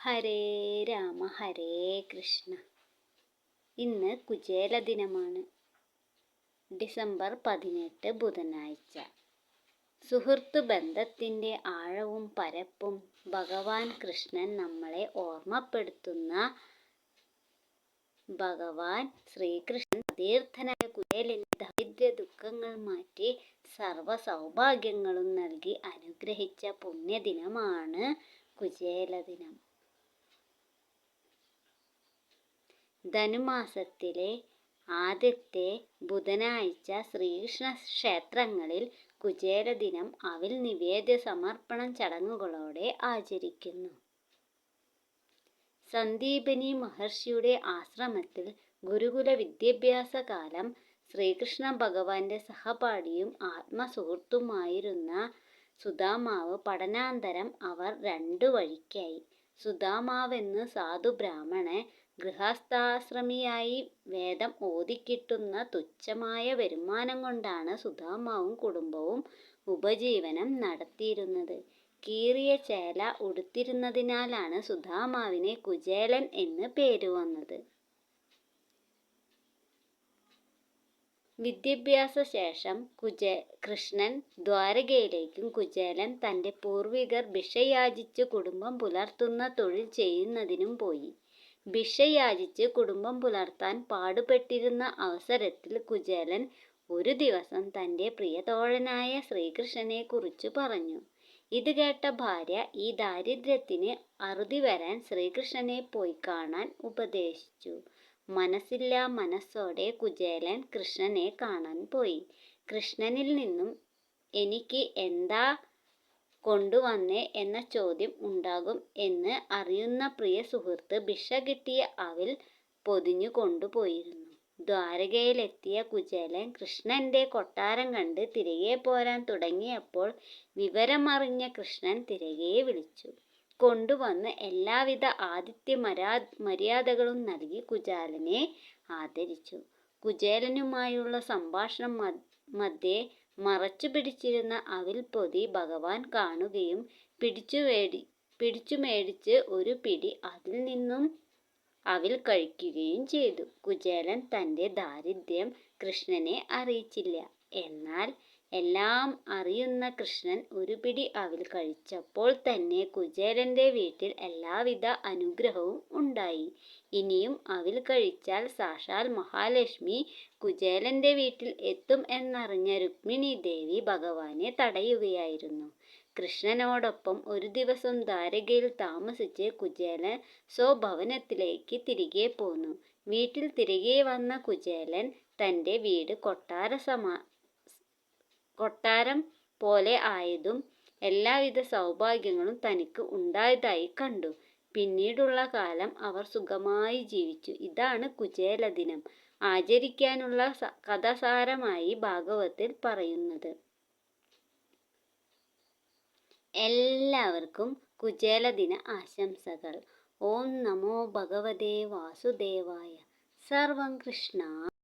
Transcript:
ഹരേ രാമ ഹരേ കൃഷ്ണ. ഇന്ന് കുചേല ദിനമാണ് ഡിസംബർ പതിനെട്ട് ബുധനാഴ്ച. സുഹൃത്ത് ബന്ധത്തിന്റെ ആഴവും പരപ്പും ഭഗവാൻ കൃഷ്ണൻ നമ്മളെ ഓർമ്മപ്പെടുത്തുന്ന ഭഗവാൻ ശ്രീകൃഷ്ണൻ തീർത്ഥനായ കുചേലിന്റെ ദാരിദ്ര്യ ദുഃഖങ്ങൾ മാറ്റി സർവ സൗഭാഗ്യങ്ങളും നൽകി അനുഗ്രഹിച്ച പുണ്യദിനമാണ് കുചേല ദിനം ധനുമാസത്തിലെ ആദ്യത്തെ ബുധനാഴ്ച ശ്രീകൃഷ്ണ ക്ഷേത്രങ്ങളിൽ കുചേലദിനം അവിൽ നിവേദ്യ സമർപ്പണം ചടങ്ങുകളോടെ ആചരിക്കുന്നു. സന്ദീപനി മഹർഷിയുടെ ആശ്രമത്തിൽ ഗുരുകുല വിദ്യാഭ്യാസ കാലം ശ്രീകൃഷ്ണ ഭഗവാന്റെ സഹപാഠിയും ആത്മസുഹൃത്തുമായിരുന്ന സുദാമാവ് പഠനാന്തരം അവർ രണ്ടു വഴിക്കായി. സുദാമാവെന്ന് സാധു ബ്രാഹ്മണൻ ഗൃഹസ്ഥാശ്രമിയായി വേദം ഓതിക്കിട്ടുന്ന തുച്ഛമായ വരുമാനം കൊണ്ടാണ് സുധാമാവും കുടുംബവും ഉപജീവനം നടത്തിയിരുന്നത്. കീറിയ ചേല ഉടുത്തിരുന്നതിനാലാണ് സുധാമാവിനെ കുചേലൻ എന്ന് പേര് വന്നത് വിദ്യാഭ്യാസ ശേഷം കുജേ കൃഷ്ണൻ ദ്വാരകയിലേക്കും കുചേലൻ തന്റെ പൂർവികർ ഭിഷയാചിച്ച് കുടുംബം പുലർത്തുന്ന തൊഴിൽ ചെയ്യുന്നതിനും പോയി. ഭിക്ഷയാചിച്ച് കുടുംബം പുലർത്താൻ പാടുപെട്ടിരുന്ന അവസരത്തിൽ കുചേലൻ ഒരു ദിവസം തന്റെ പ്രിയതോഴനായ ശ്രീകൃഷ്ണനെക്കുറിച്ച് പറഞ്ഞു. ഇത് കേട്ട ഭാര്യ ഈ ദാരിദ്ര്യത്തിന് അറുതി വരാൻ ശ്രീകൃഷ്ണനെ പോയി കാണാൻ ഉപദേശിച്ചു. മനസ്സില്ലാ മനസ്സോടെ കുചേലൻ കൃഷ്ണനെ കാണാൻ പോയി. കൃഷ്ണനിൽ നിന്നും എനിക്ക് എന്താ കൊണ്ടുവന്നേ എന്ന ചോദ്യം ഉണ്ടാകും എന്ന് അറിയുന്ന പ്രിയ സുഹൃത്ത് ഭിക്ഷ കിട്ടിയ അവിൽ പൊതിഞ്ഞു കൊണ്ടുപോയിരുന്നു. ദ്വാരകയിലെത്തിയ കുചേലൻ കൃഷ്ണന്റെ കൊട്ടാരം കണ്ട് തിരികെ പോരാൻ തുടങ്ങിയപ്പോൾ വിവരമറിഞ്ഞ കൃഷ്ണൻ തിരികെ വിളിച്ചു കൊണ്ടുവന്ന് എല്ലാവിധ ആതിഥ്യ മര്യാദകളും നൽകി കുചാലനെ ആദരിച്ചു. കുചേലനുമായുള്ള സംഭാഷണം മധ്യേ മറച്ചുപിടിച്ചിരുന്ന അവിൽപ്പൊതി ഭഗവാൻ കാണുകയും പിടിച്ചു വേടി പിടിച്ചു മേടിച്ച് ഒരു പിടി അതിൽ നിന്നും അവിൽ കഴിക്കുകയും ചെയ്തു. കുചേലൻ തന്റെ ദാരിദ്ര്യം കൃഷ്ണനെ അറിയിച്ചില്ല. എന്നാൽ എല്ലാം അറിയുന്ന കൃഷ്ണൻ ഒരു പിടി അവിൽ കഴിച്ചപ്പോൾ തന്നെ കുചേലന്റെ വീട്ടിൽ എല്ലാവിധ അനുഗ്രഹവും ഉണ്ടായി. ഇനിയും അവിൽ കഴിച്ചാൽ സാക്ഷാൽ മഹാലക്ഷ്മി കുചേലന്റെ വീട്ടിൽ എത്തും എന്നറിഞ്ഞ രുക്മിണി ദേവി ഭഗവാനെ തടയുകയായിരുന്നു. കൃഷ്ണനോടൊപ്പം ഒരു ദിവസം ദ്വാരകയിൽ താമസിച്ച് കുചേലൻ സ്വഭവനത്തിലേക്ക് തിരികെ പോന്നു. വീട്ടിൽ തിരികെ വന്ന കുചേലൻ തന്റെ വീട് കൊട്ടാരം പോലെ ആയതും എല്ലാവിധ സൗഭാഗ്യങ്ങളും തനിക്ക് ഉണ്ടായതായി കണ്ടു. പിന്നീടുള്ള കാലം അവർ സുഖമായി ജീവിച്ചു. ഇതാണ് കുചേല ദിനം ആചരിക്കാനുള്ള കഥാസാരമായി ഭാഗവത്തിൽ പറയുന്നത്. എല്ലാവർക്കും കുചേല ദിന ആശംസകൾ. ഓം നമോ ഭഗവതേ വാസുദേവായ. സർവം കൃഷ്ണാർപ്പണമസ്തു.